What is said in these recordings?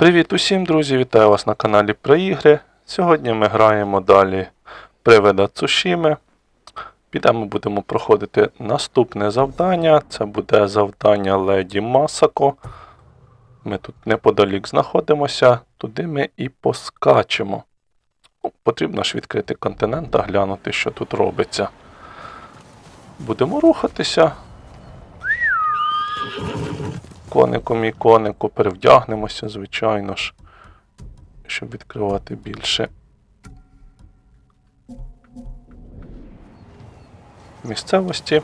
Привіт усім, друзі! Вітаю вас на каналі про ігри. Сьогодні ми граємо далі Привида Цушіми. Підемо будемо проходити наступне завдання. Це буде завдання Леді Масако. Ми тут неподалік знаходимося, туди ми і поскачемо. Ну, потрібно ж відкрити континент та глянути, що тут робиться. Будемо рухатися. Конику мій конику, перевдягнемося, звичайно ж, щоб відкривати більше місцевості.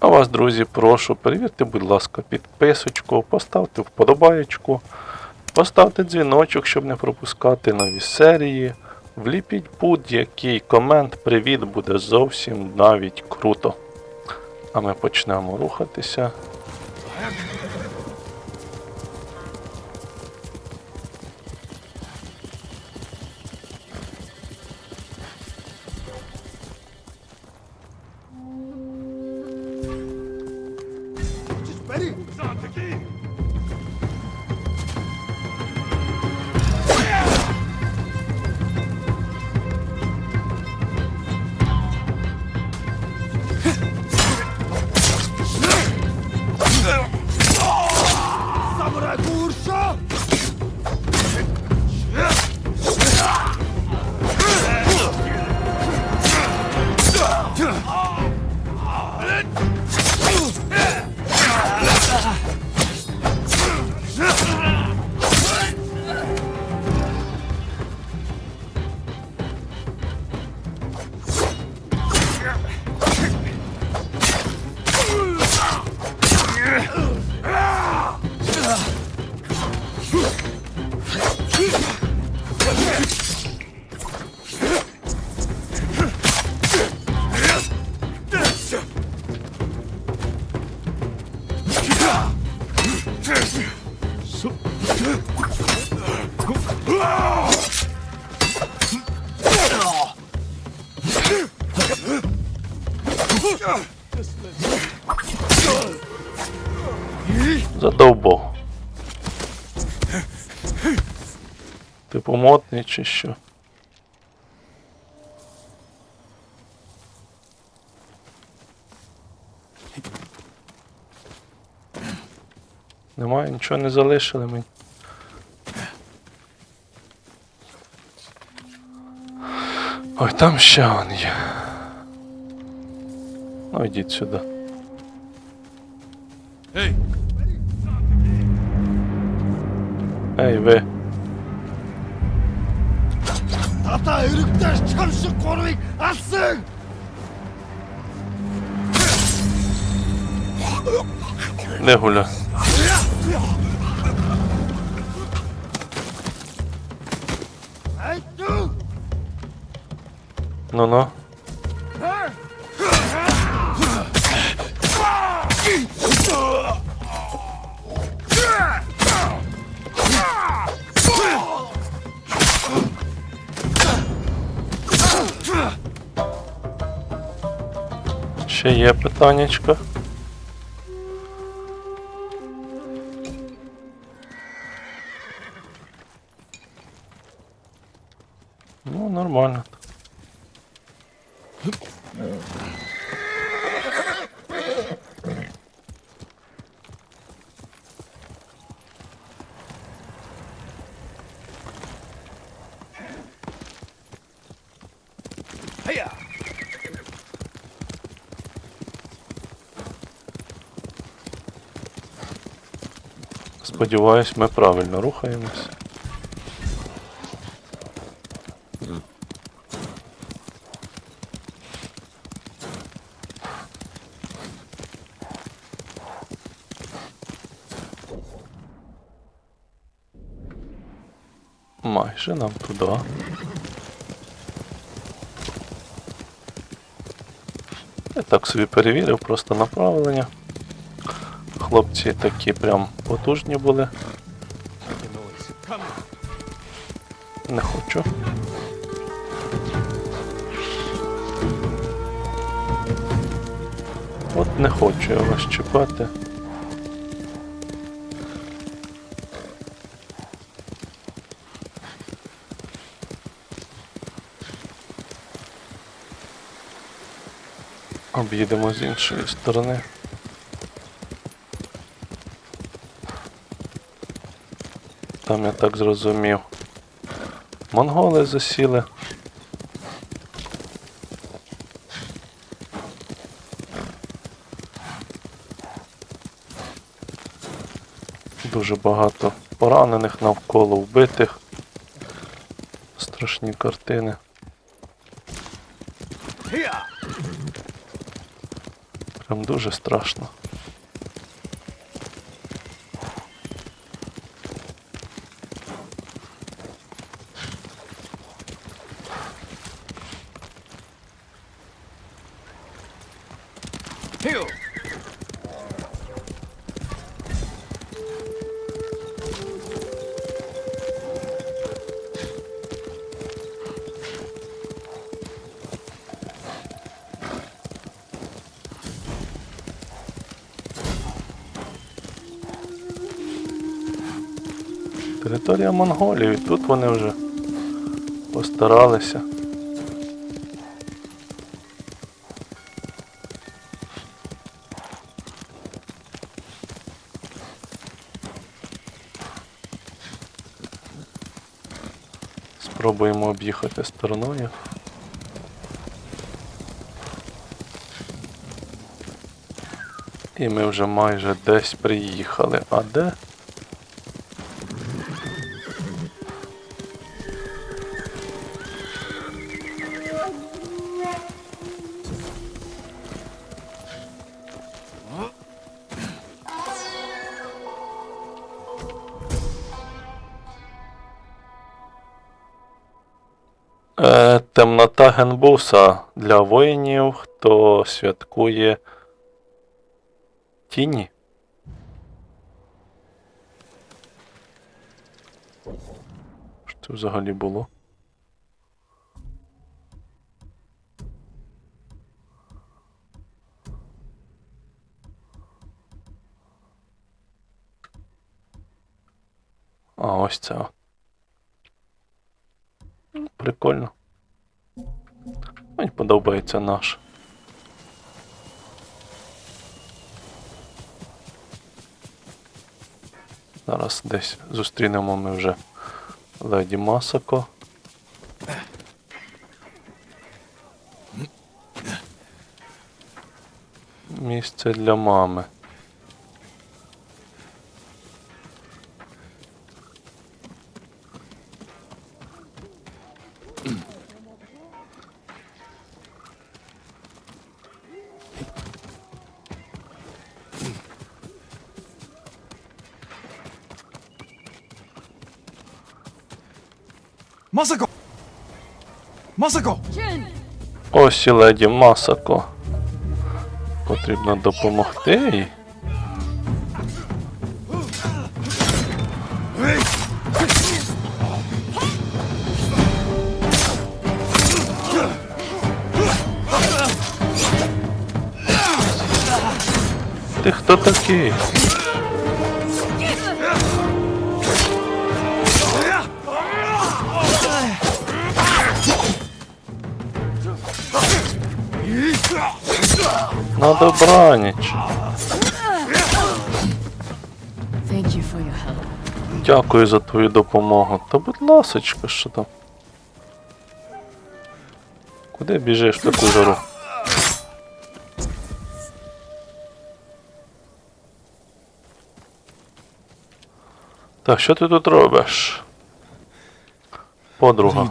А вас, друзі, прошу, перевірте, будь ласка, підписочку, поставте вподобаєчку, поставте дзвіночок, щоб не пропускати нові серії. Вліпіть будь-який комент, привіт, буде зовсім навіть круто. А ми почнемо рухатися. Задовбав. Типу модний чи що? Немає, нічого не залишили мені. Ой, там ще он є. Ну, йдіть сюди. Hey. Hey be. Tata örüktaş çarşı koruyun atsın. Ne hula? No no. Ще є питаннячко. Ну, нормально. hiya. Сподіваюсь, ми правильно рухаємось. Майже нам туди. Я так собі перевірив, просто направлення. Хлопці такі прям потужні були. Не хочу. От не хочу я вас чіпати. Об'їдемо з іншої сторони. Там я так зрозумів. Монголи засіли. Дуже багато поранених навколо вбитих. Страшні картини. Прям дуже страшно. Територія Монголії, тут вони вже постаралися. Спробуємо об'їхати стороною. І ми вже майже десь приїхали. А де? Генбуса для воїнів, хто святкує тіні. Що це взагалі було? А, ось це. Прикольно. Мені подобається наш. Зараз десь зустрінемо ми вже леді Масако. Місце для мами. Masako! Masako! Ось і леді Масако. Потрібно допомогти їй. Ти хто такий? На добраніч. Дякую за твою допомогу. Та будь ласочка, що там? Куди біжиш в таку жару? Так, що ти тут робиш? Подруга.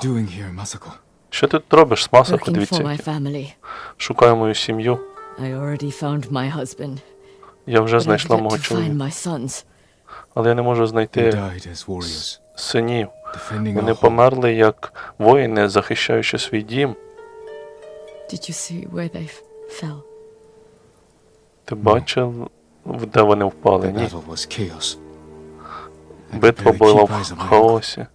Що ти тут робиш з масок? Дивіться. Шукаю мою сім'ю. I already found my husband. Я вже знайшла мого чоловіка. Але я не можу знайти died as warriors, синів. Вони померли як воїни, захищаючи свій дім. Did you see where they f- fell? Ти бачив, де вони впали? Ні. battle was chaos. I Битва була в хаосі.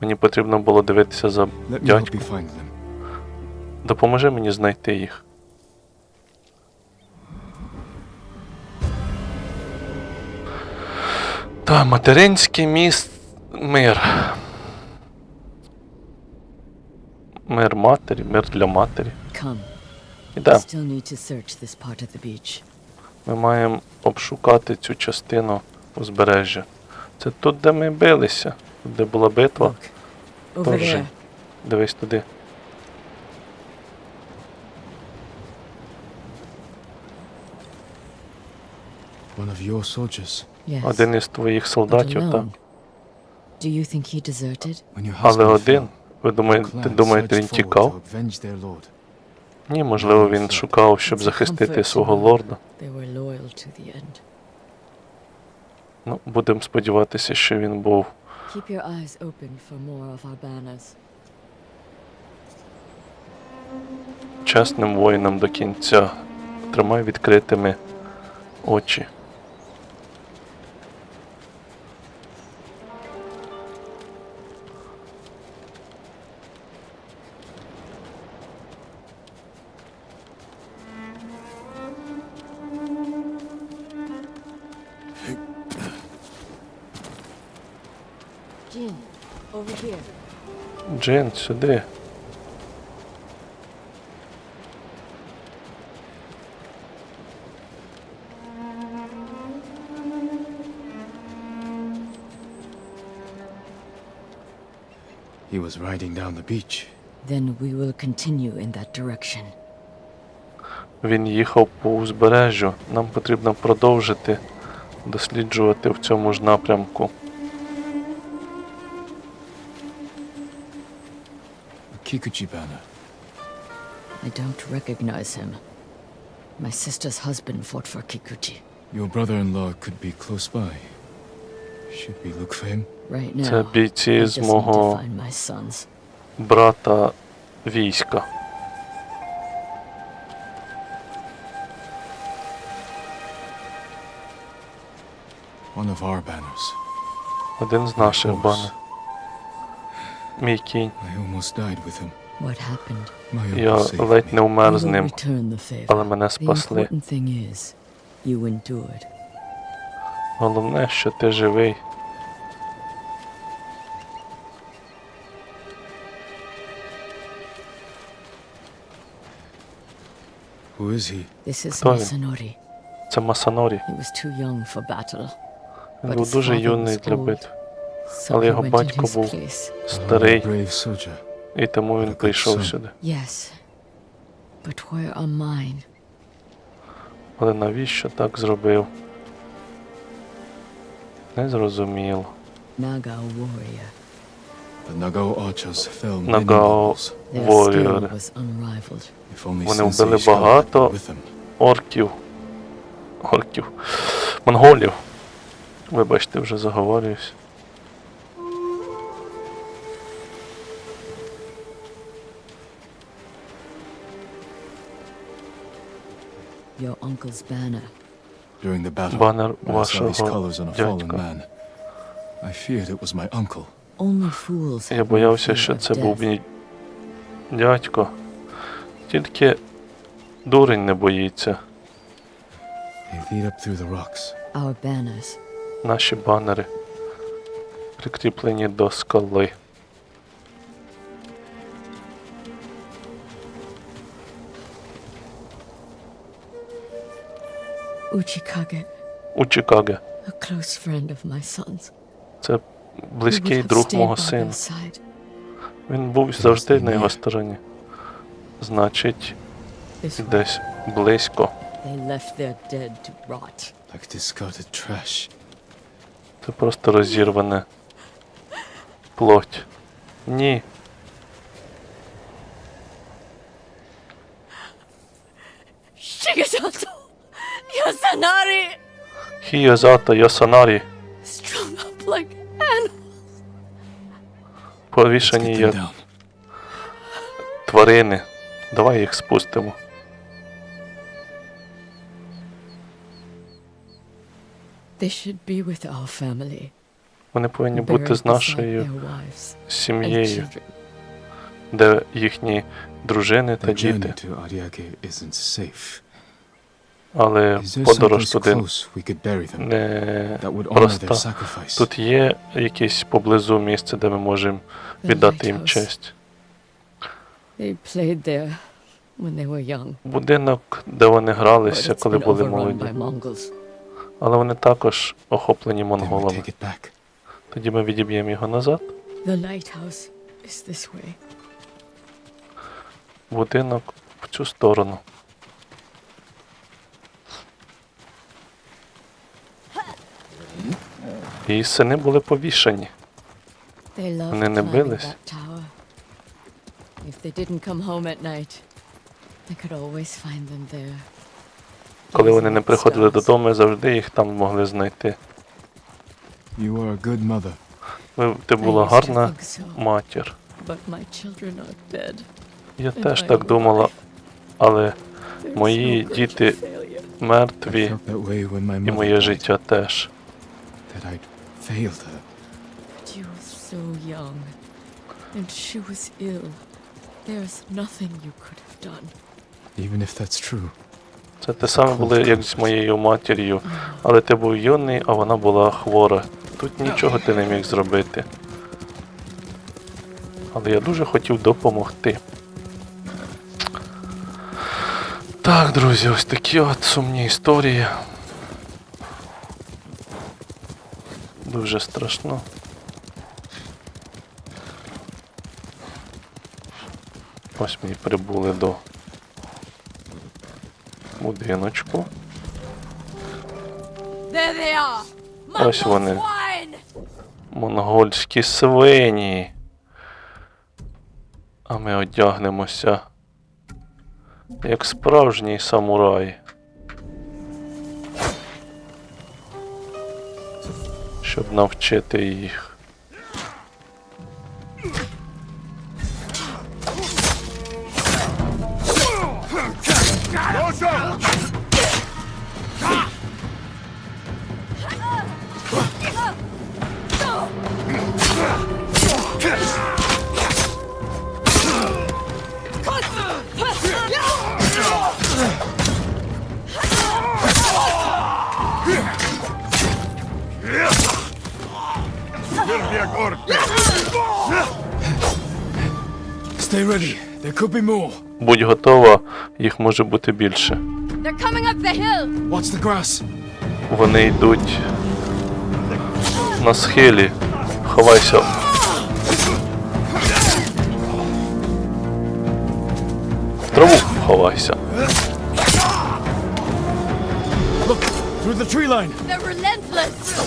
Мені потрібно було дивитися за дядьком. Допоможи мені знайти їх. Та, материнський міст мир. Мир матері, мир для матері. Beach. Ми маємо обшукати цю частину узбережжя. Це тут, де ми билися, тут, де була битва. There. Дивись туди. One of your soldiers. Yes. Один із твоїх солдатів, так. alone. Do you think he deserted? When your Але один. Ви думаєте, думаєте, він тікав? Ні, можливо, він шукав, щоб захистити свого лорда. Ну, будемо сподіватися, що він був. Чесним воїном до кінця. Тримай відкритими очі. Джин, сюди. He was riding down the beach. Then we will continue in that direction. Він їхав по узбережжю. Нам потрібно продовжити досліджувати в цьому ж напрямку. A Kikuchi banner. I don't recognize him. My sister's husband fought for Kikuchi. Your brother-in-law could be close by. Should we look for him? Right now, Це I бійці just з need to мого find my sons. брата війська. One of our banners. Один з наших Ось. банер. Happened? My Я ледь не вмер з ним, return the favor. але мене The спасли. important thing is, you endured. Головне, що ти живий. Who is he? This is Хто він? Masanori. Це Масанорі. He was too young for battle. Він був дуже юний для битв. Але його батько був старий, і тому він прийшов сюди. Але навіщо так зробив? Nagao battles. Their Warrior. Вони вбили багато орків. Орків. Монголів. Вибачте, вже заговорююсь. Your uncle's banner. During the battle, Банер I saw these вашого colors on a fallen дядька. man, I feared it was my uncle. Only fools Я have no боявся, fear що of це був мій дядько. Тільки дурень не боїться. They lead up through the rocks. Our banners. Наші банери прикріплені до скали. Uchikage, У Чикаго. a close friend of my son's. Це близький друг мого сина. Він був завжди на його стороні. Значить, десь близько. They left their dead to rot. Like discarded trash. Це просто розірване плоть. Ні. Хієзата Ясанарі повішані down. тварини. Давай їх спустимо. They should be with our family. Вони повинні бути з нашою сім'єю, де їхні дружини та діти. Але подорож туди не проста. Тут є якесь поблизу місце, де ми можемо віддати їм честь. Будинок, де вони гралися, коли були молоді. Але вони також охоплені монголами. Тоді ми відіб'ємо його назад. Будинок в цю сторону. Її сини були loved Вони не бились? Коли вони не приходили додому, завжди їх там могли знайти. You are a good mother. Ви- Ти була гарна матір. Я теж так думала, але Мої діти мертві, і моє життя теж. Failed her. But you were so young, and she was ill. There's nothing you could have done. Even if that's true, Це те саме було, як з моєю матір'ю. Але ти був юний, а вона була хвора. Тут нічого ти не міг зробити. Але я дуже хотів допомогти. Так, друзі, ось такі от сумні історії. Дуже страшно. Ось ми і прибули до будиночку. Ось вони. Монгольські свині. А ми одягнемося як справжній самурай. Щоб навчити їх. Ready. There could be more. Будь готова, їх може бути більше. They're coming up the hill! Watch the grass. Вони йдуть на схилі. Ховайся. В траву ховайся. Look, through the tree line. They're relentless!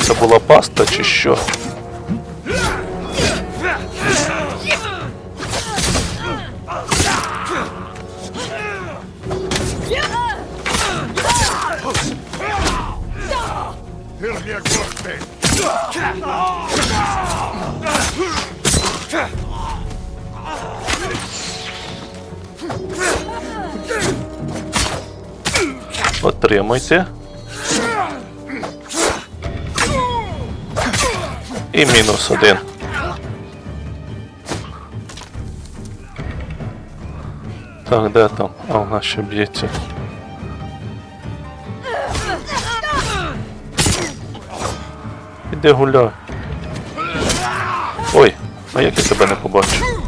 Це була паста чи що? Отримуйте. І мінус один. Так, де там? А, вона ще б'ється. Іди гуляй. Ой, а як я тебе не побачу?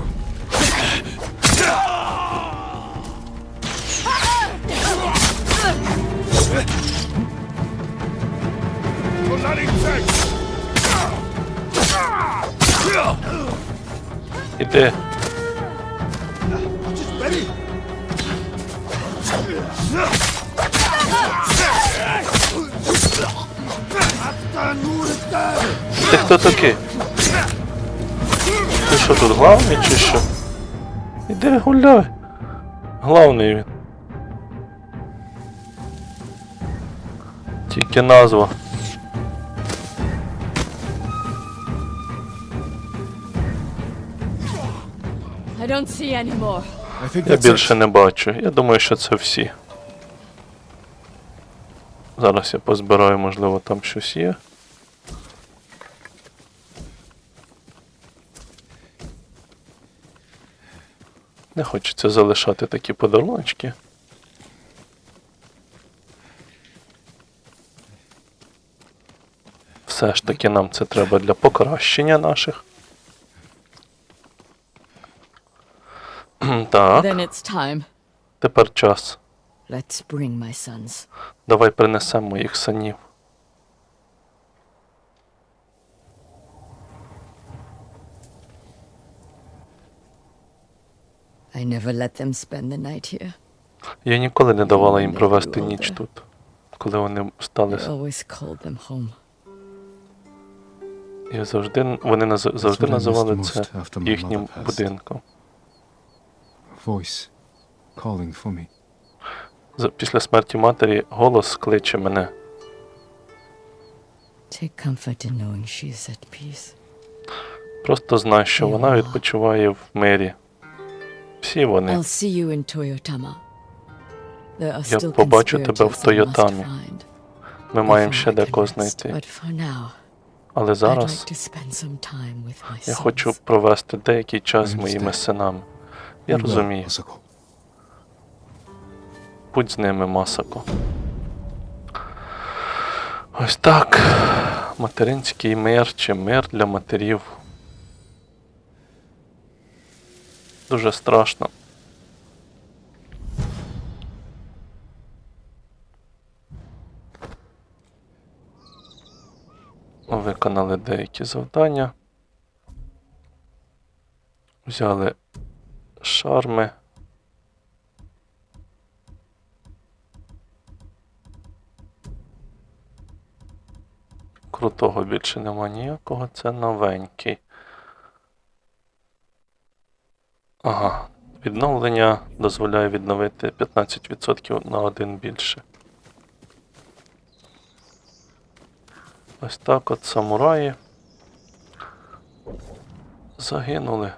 Іди. Ти хто такий? Ти що тут главний чи що? Іди гуляй. Главний він. Тільки назва. I don't see any more. Я більше не бачу. Я думаю, що це всі. Зараз я позбираю, можливо, там щось є. Не хочеться залишати такі подарунки. Все ж таки нам це треба для покращення наших. Так, Then it's time. тепер час. Let's bring my sons. Давай принесемо моїх синів. I never let them spend the night here. Я ніколи не давала їм провести ніч тут, коли вони стали. Always called them home. Я завжди вони наз- завжди називали це їхнім будинком. Voice calling for me. Після смерті матері голос кличе мене. Take comfort in knowing she is at peace. Просто знай, що вона відпочиває в мирі. Всі вони. I'll see you in Toyotama. There are Я still побачу тебе в Тойотамі. find Ми маємо ще декого знайти. Але зараз я хочу провести деякий час з моїми синами. Я розумію. Будь з ними, Масако. Ось так. Материнський мир чи мир для матерів. Дуже страшно. Виконали деякі завдання. Взяли шарми. Крутого більше нема ніякого, це новенький. Ага. Відновлення дозволяє відновити 15% на один більше. Ось так от самураї загинули.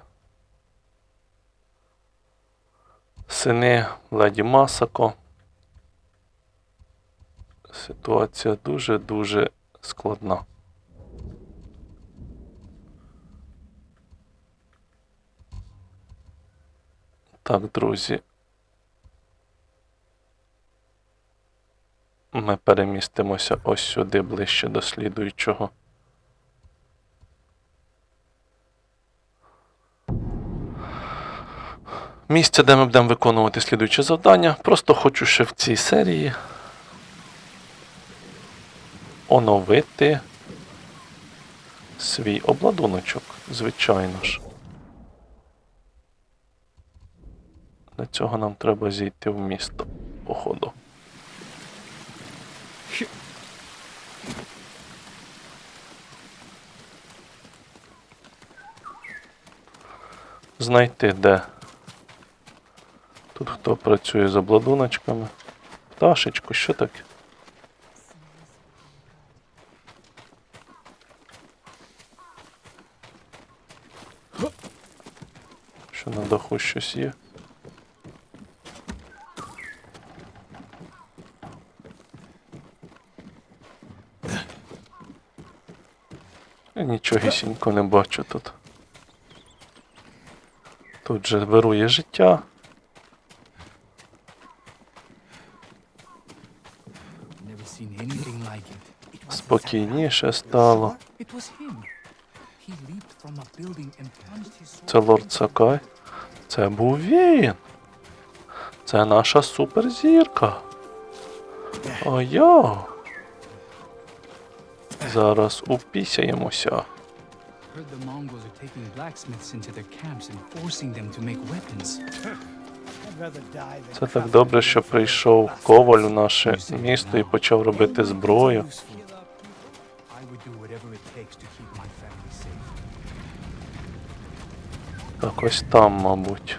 Сини леді Масако. Ситуація дуже-дуже складна. Так, друзі. Ми перемістимося ось сюди ближче до слідуючого. Місце, де ми будемо виконувати слідуюче завдання. Просто хочу ще в цій серії оновити свій обладуночок, звичайно ж. Для цього нам треба зійти в місто, походу. Знайти де. Тут хто працює з обладуночками. Пташечку, що таке? Що на даху щось є? Я нічогісінько не бачу тут. Тут же вирує життя. Never seen anything like it. It was Спокійніше стало. It was him. He leaped from a building and plunged his sword Це лорд Сакай. Це був він. Це наша суперзірка. Ой-йо. Зараз упісяємося. Це так добре, що прийшов коваль у наше місто і почав робити зброю. Так, ось там, мабуть.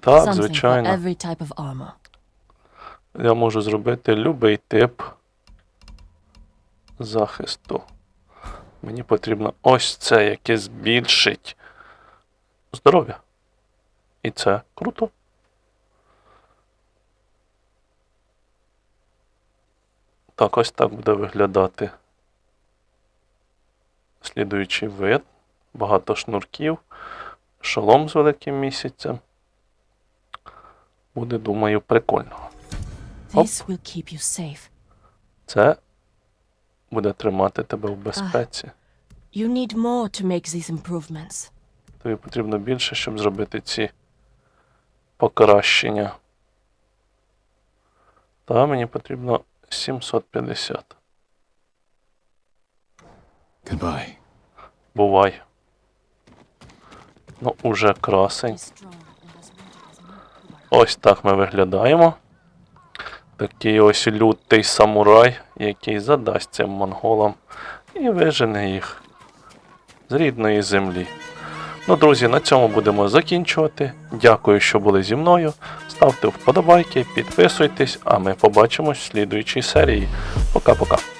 Так, звичайно. Я можу зробити будь-який тип захисту. Мені потрібно ось це, яке збільшить здоров'я. І це круто. Так, ось так буде виглядати слідуючий вид. Багато шнурків, шолом з великим місяцем. Буде, думаю, прикольно. Оп. Це буде тримати тебе в безпеці. You need more to make these improvements. Тобі потрібно більше, щоб зробити ці покращення. Та мені потрібно 750. Goodbye. Бувай. Ну, уже красень. Ось так ми виглядаємо. Такий ось лютий самурай, який задасть цим монголам і вижене їх з рідної землі. Ну, друзі, на цьому будемо закінчувати. Дякую, що були зі мною. Ставте вподобайки, підписуйтесь, а ми побачимось в слідуючій серії. Пока-пока.